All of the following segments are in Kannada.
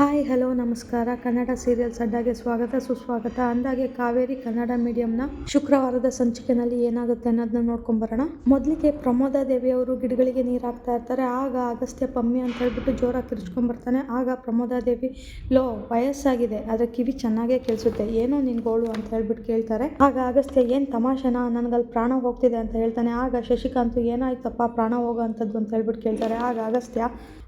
ಹಾಯ್, ಹಲೋ, ನಮಸ್ಕಾರ. ಕನ್ನಡ ಸೀರಿಯಲ್ಸ್ ಅಡ್ಡಾಗೆ ಸ್ವಾಗತ, ಸುಸ್ವಾಗತ. ಅಂದಾಗೆ ಕಾವೇರಿ ಕನ್ನಡ ಮೀಡಿಯಂನ ಶುಕ್ರವಾರದ ಸಂಚಿಕೆನಲ್ಲಿ ಏನಾಗುತ್ತೆ ಅನ್ನೋದನ್ನ ನೋಡ್ಕೊಂಬರೋಣ. ಮೊದಲಿಗೆ ಪ್ರಮೋದ ದೇವಿ ಅವರು ಗಿಡಗಳಿಗೆ ನೀರು ಹಾಕ್ತಾ ಇರ್ತಾರೆ. ಆಗ ಅಗಸ್ತ್ಯ ಪಮ್ಮಿ ಅಂತ ಹೇಳ್ಬಿಟ್ಟು ಜೋರಾಗಿ ಕಿರ್ಚ್ಕೊಂಡ್ ಬರ್ತಾನೆ ಆಗ ಪ್ರಮೋದ ದೇವಿ, ಲೋ, ವಯಸ್ಸಾಗಿದೆ. ಆದರೆ ಕಿವಿ ಚೆನ್ನಾಗೇ ಕೇಳಿಸುತ್ತೆ. ಏನೋ ನಿನ್ ಗೋಳು ಅಂತ ಹೇಳ್ಬಿಟ್ಟು ಕೇಳ್ತಾರೆ. ಆಗ ಅಗಸ್ತ್ಯ, ಏನ್ ತಮಾಷೆನಾ? ನನಗಲ್ಲಿ ಪ್ರಾಣ ಹೋಗ್ತಿದೆ ಅಂತ ಹೇಳ್ತಾನೆ. ಆಗ ಶಶಿಕಾಂತ್, ಏನಾಯ್ತಪ್ಪ, ಪ್ರಾಣ ಹೋಗೋ ಅಂಥದ್ದು ಅಂತ ಹೇಳ್ಬಿಟ್ಟು ಕೇಳ್ತಾರೆ. ಆಗ ಅಗಸ್ತ್ಯ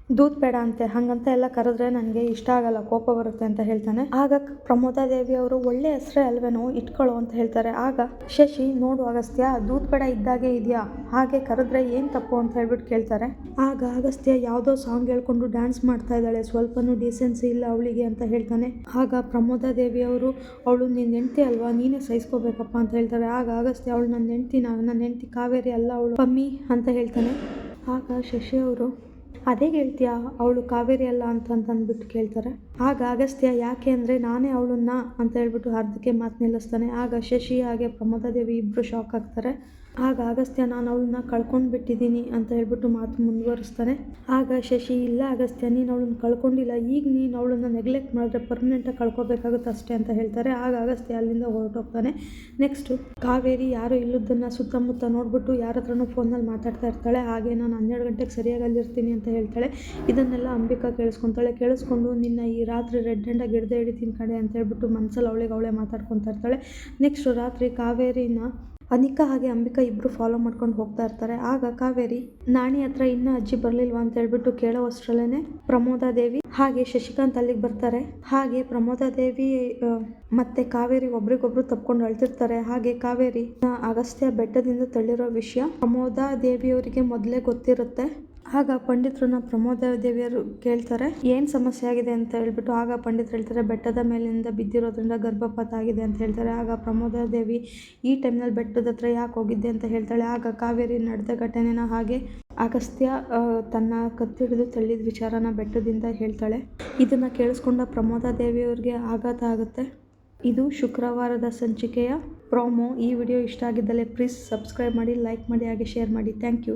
ದೂದ್ ಬೇಡ ಅಂತೆ, ಹಂಗಂತ ಎಲ್ಲ ಕರೆದ್ರೆ ನನಗೆ ಇಷ್ಟ ಆಗಲ್ಲ, ಕೋಪ ಬರುತ್ತೆ ಅಂತ ಹೇಳ್ತಾನೆ. ಆಗ ಪ್ರಮೋದಾ ದೇವಿ ಅವರು ಒಳ್ಳೆ ಹೆಸರೇ ಅಲ್ವೇನೋ ಇಟ್ಕೊಳ್ಳೋ ಅಂತ ಹೇಳ್ತಾರೆ. ಆಗ ಶಶಿ, ನೋಡು ಅಗಸ್ತ್ಯ ದೂತ್ ಬೇಡ ಇದ್ದಾಗೆ ಇದೆಯಾ? ಹಾಗೆ ಕರೆದ್ರೆ ಏನು ತಪ್ಪು ಅಂತ ಹೇಳ್ಬಿಟ್ಟು ಕೇಳ್ತಾರೆ. ಆಗ ಅಗಸ್ತ್ಯ ಯಾವುದೋ ಸಾಂಗ್ ಹೇಳ್ಕೊಂಡು ಡ್ಯಾನ್ಸ್ ಮಾಡ್ತಾ ಇದ್ದಾಳೆ, ಸ್ವಲ್ಪನೂ ಡಿಸೆನ್ಸಿ ಇಲ್ಲ ಅವಳಿಗೆ ಅಂತ ಹೇಳ್ತಾನೆ. ಆಗ ಪ್ರಮೋದಾ ದೇವಿ ಅವರು, ಅವಳು ನಿನ್ನ ಹೆಂಡ್ತಿ ಅಲ್ವಾ? ನೀನೇ ಸಹಿಸ್ಕೋಬೇಕಪ್ಪ ಅಂತ ಹೇಳ್ತಾರೆ. ಆಗ ಅಗಸ್ತ್ಯ, ಅವಳು ನನ್ನ ಹೆಂಡ್ತಿ ನನ್ನ ಹೆಂಡ್ತಿ, ಕಾವೇರಿ ಅಲ್ಲ ಅವಳು, ಕಮ್ಮಿ ಅಂತ ಹೇಳ್ತಾನೆ. ಆಗ ಶಶಿ ಅವರು ಅದೇ ಹೇಳ್ತೀಯಾ, ಅವಳು ಕಾವೇರಿ ಅಲ್ಲ ಅಂತ ಅಂತ ಅಂದ್ಬಿಟ್ಟು ಕೇಳ್ತಾರೆ. ಆಗ ಅಗಸ್ತ್ಯ, ಯಾಕೆ ಅಂದರೆ ನಾನೇ ಅವಳನ್ನ? ಅಂತ ಹೇಳ್ಬಿಟ್ಟು ಅರ್ಧಕ್ಕೆ ಮಾತು ನಿಲ್ಲಿಸ್ತಾನೆ. ಆಗ ಶಶಿ ಹಾಗೆ ಪ್ರಮೋದಾದೇವಿ ಇಬ್ಬರು ಶಾಕ್ ಆಗ್ತಾರೆ. ಆಗ ಅಗಸ್ತ್ಯ, ನಾನು ಅವಳನ್ನ ಕಳ್ಕೊಂಡು ಬಿಟ್ಟಿದ್ದೀನಿ ಅಂತ ಹೇಳ್ಬಿಟ್ಟು ಮಾತು ಮುಂದುವರಿಸ್ತಾನೆ. ಆಗ ಶಶಿ, ಇಲ್ಲ ಅಗಸ್ತ್ಯ, ನೀನು ಅವಳನ್ನ ಕಳ್ಕೊಂಡಿಲ್ಲ. ಈಗ ನೀನು ಅವಳನ್ನ ನೆಗ್ಲೆಕ್ಟ್ ಮಾಡಿದ್ರೆ ಪರ್ಮನೆಂಟಾಗಿ ಕಳ್ಕೊಬೇಕಾಗುತ್ತೆ ಅಷ್ಟೇ ಅಂತ ಹೇಳ್ತಾರೆ. ಆಗ ಅಗಸ್ತ್ಯ ಅಲ್ಲಿಂದ ಹೊರಟೋಗ್ತಾನೆ. ನೆಕ್ಸ್ಟು ಕಾವೇರಿ ಯಾರು ಇಲ್ಲದನ್ನು ಸುತ್ತಮುತ್ತ ನೋಡ್ಬಿಟ್ಟು ಯಾರ ಹತ್ರನೂ ಫೋನಲ್ಲಿ ಮಾತಾಡ್ತಾ ಇರ್ತಾಳೆ. ಹಾಗೆ ನಾನು ಹನ್ನೆರಡು ಗಂಟೆಗೆ ಸರಿಯಾಗಿ ಅಲ್ಲಿರ್ತೀನಿ ಅಂತ ಹೇಳ್ತಾಳೆ. ಇದನ್ನೆಲ್ಲ ಅಂಬಿಕಾ ಕೇಳಿಸ್ಕೊತಾಳೆ. ಕೇಳಿಸ್ಕೊಂಡು, ನಿನ್ನ ಈ ರಾತ್ರಿ ರೆಡ್ ಹ್ಯಾಂಡಾಗಿ ಹಿಡ್ದೆ ಹಿಡಿತೀನಿ ಕಡೆ ಅಂತ ಹೇಳ್ಬಿಟ್ಟು ಮನಸ್ಸಲ್ಲಿ ಅವಳಿಗೆ ಅವಳೇ ಮಾತಾಡ್ಕೊತಾ ಇರ್ತಾಳೆ. ನೆಕ್ಸ್ಟು ರಾತ್ರಿ ಕಾವೇರಿನ ಅನಿಕಾ ಹಾಗೆ ಅಂಬಿಕಾ ಇಬ್ಬರು ಫಾಲೋ ಮಾಡ್ಕೊಂಡು ಹೋಗ್ತಾ ಇರ್ತಾರೆ. ಆಗ ಕಾವೇರಿ, ನಾಣಿ ಹತ್ರ ಇನ್ನ ಅಜ್ಜಿ ಬರಲಿಲ್ವಾ ಅಂತ ಹೇಳ್ಬಿಟ್ಟು ಕೇಳೋ ಅಷ್ಟರಲ್ಲೇನೆ ಪ್ರಮೋದಾ ದೇವಿ ಹಾಗೆ ಶಶಿಕಾಂತ್ ಅಲ್ಲಿಗೆ ಬರ್ತಾರೆ. ಹಾಗೆ ಪ್ರಮೋದಾ ದೇವಿ ಮತ್ತೆ ಕಾವೇರಿ ಒಬ್ರಿಗೊಬ್ರು ತಪ್ಕೊಂಡು ಅಳ್ತಿರ್ತಾರೆ. ಹಾಗೆ ಕಾವೇರಿ ಅಗಸ್ತ್ಯ ಬೆಟ್ಟದಿಂದ ತಳ್ಳಿರೋ ವಿಷಯ ಪ್ರಮೋದಾ ದೇವಿಯವರಿಗೆ ಮೊದಲೇ ಗೊತ್ತಿರುತ್ತೆ. ಆಗ ಪಂಡಿತರನ್ನ ಪ್ರಮೋದ ದೇವಿಯರು ಕೇಳ್ತಾರೆ, ಏನು ಸಮಸ್ಯೆ ಆಗಿದೆ? ಅಂತ ಹೇಳ್ಬಿಟ್ಟು ಆಗ ಪಂಡಿತರು ಹೇಳ್ತಾರೆ, ಬೆಟ್ಟದ ಮೇಲಿಂದ ಬಿದ್ದಿರೋದ್ರಿಂದ ಗರ್ಭಪಾತ ಆಗಿದೆ ಅಂತ ಹೇಳ್ತಾರೆ. ಆಗ ಪ್ರಮೋದ ದೇವಿ, ಈ ಟೈಮ್ನಲ್ಲಿ ಬೆಟ್ಟದ ಹತ್ರ ಯಾಕೆ ಹೋಗಿದ್ದೆ? ಅಂತ ಹೇಳ್ತಾಳೆ. ಆಗ ಕಾವೇರಿ ನಡೆದ ಘಟನೆನ ಹಾಗೆ ಅಗಸ್ತ್ಯ ತನ್ನ ಕತ್ತಿಡಿದು ತಳ್ಳಿದ ವಿಚಾರನ ಬೆಟ್ಟದಿಂದ ಹೇಳ್ತಾಳೆ. ಇದನ್ನು ಕೇಳಿಸ್ಕೊಂಡ ಪ್ರಮೋದ ದೇವಿಯವ್ರಿಗೆ ಆಘಾತ ಆಗುತ್ತೆ. ಇದು ಶುಕ್ರವಾರದ ಸಂಚಿಕೆಯ ಪ್ರೋಮೋ. ಈ ವಿಡಿಯೋ ಇಷ್ಟ ಆಗಿದ್ದಲ್ಲೇ ಪ್ಲೀಸ್ ಸಬ್ಸ್ಕ್ರೈಬ್ ಮಾಡಿ, ಲೈಕ್ ಮಾಡಿ, ಹಾಗೆ ಶೇರ್ ಮಾಡಿ. Thank you.